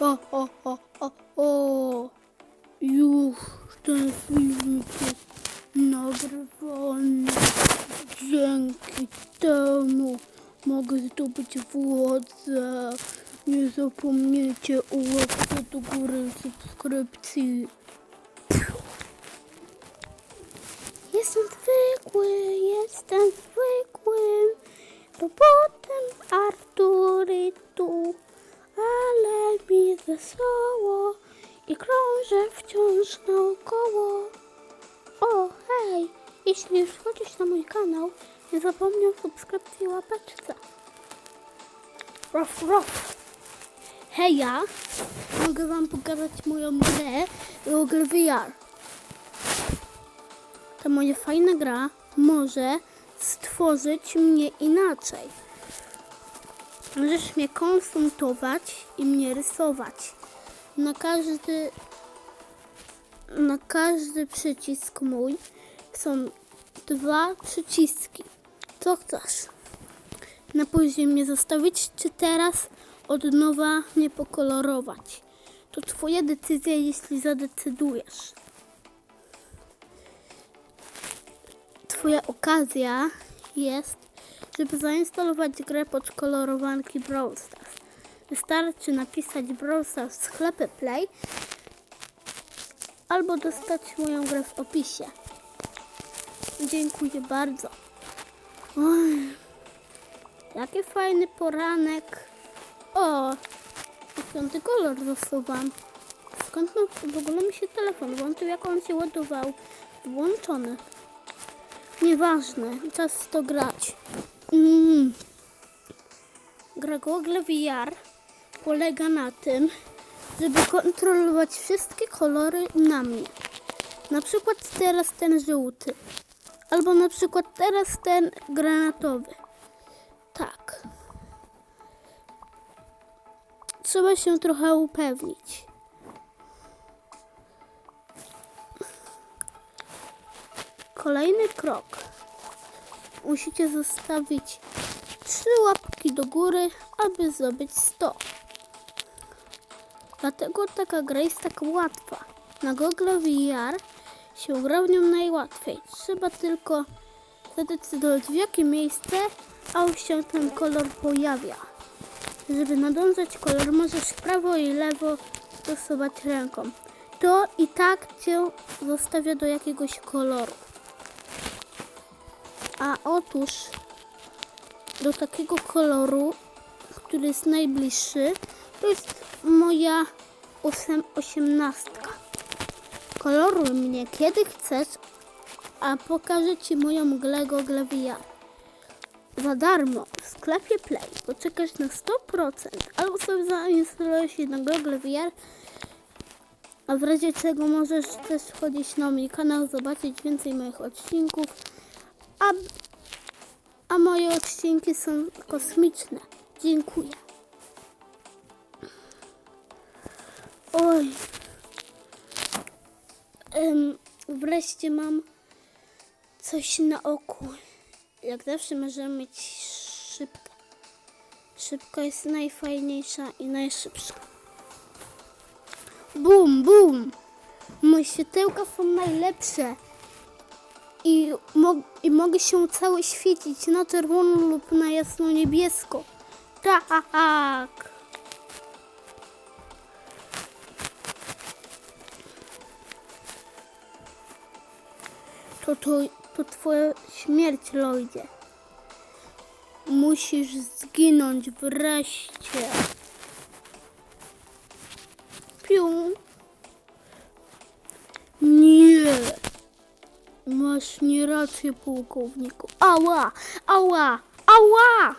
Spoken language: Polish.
O, o, o, o, o. Już ten filmik jest nagrywany. Dzięki temu mogę zdobyć władzę. Nie zapomnijcie o łapce do góry subskrypcji. Jestem zwykły, jestem zwykłym robotem Arturytu, wesoło i krążę wciąż naokoło. O, hej! Jeśli już wchodzisz na mój kanał, nie zapomnij o subskrypcji i łapeczce. Ruff, ruff. Hej, ja mogę wam pokazać moją grę Google VR. Ta moja fajna gra może stworzyć mnie inaczej. Możesz mnie konsultować i mnie rysować. Na każdy, na każdy przycisk mój są dwa przyciski. Co chcesz? Na później mnie zostawić, czy teraz od nowa mnie pokolorować? To twoja decyzja, jeśli zadecydujesz. Twoja okazja jest, żeby zainstalować grę pod kolorowanki Brawl Stars. Wystarczy napisać Brawl Stars w sklepie Play albo dostać moją grę w opisie. Dziękuję bardzo. Oj, jaki fajny poranek. O, piąty kolor zasuwam. Skąd w ogóle mi się telefon włączył, jak on się ładował? Włączony. Nieważne, czas to grać. Mm. Gra Google VR polega na tym, żeby kontrolować wszystkie kolory na mnie. Na przykład teraz ten żółty. Albo na przykład teraz ten granatowy. Tak. Trzeba się trochę upewnić. Kolejny krok. Musicie zostawić trzy łapki do góry, aby zdobyć 100. Dlatego taka gra jest tak łatwa. Na Google VR się gra w nią najłatwiej. Trzeba tylko zadecydować w jakie miejsce, a się ten kolor pojawia. Żeby nadążać kolor, możesz w prawo i lewo stosować ręką. To i tak cię zostawia do jakiegoś koloru. A otóż do takiego koloru, który jest najbliższy, to jest moja osem, osiemnastka. Koloruj mnie kiedy chcesz, a pokażę Ci moją grę Google VR. Za darmo w sklepie Play poczekasz na 100% albo sobie zainstalujesz jedno Google VR, a w razie czego możesz też wchodzić na mój kanał, zobaczyć więcej moich odcinków, a, a moje odcinki są kosmiczne. Dziękuję. Oj. Wreszcie mam coś na oku. Jak zawsze możemy mieć szybkę. Szybka jest najfajniejsza i najszybsza. Bum, bum! Moje światełka są najlepsze. I, mo- I mogę się cały świecić na czerwono lub na jasno niebiesko. Tak! To, to, to twoja śmierć, Lloydzie. Musisz zginąć wreszcie. Piu. Nie. Masz nie rację, pułkowniku. Ała! Ała! Ała!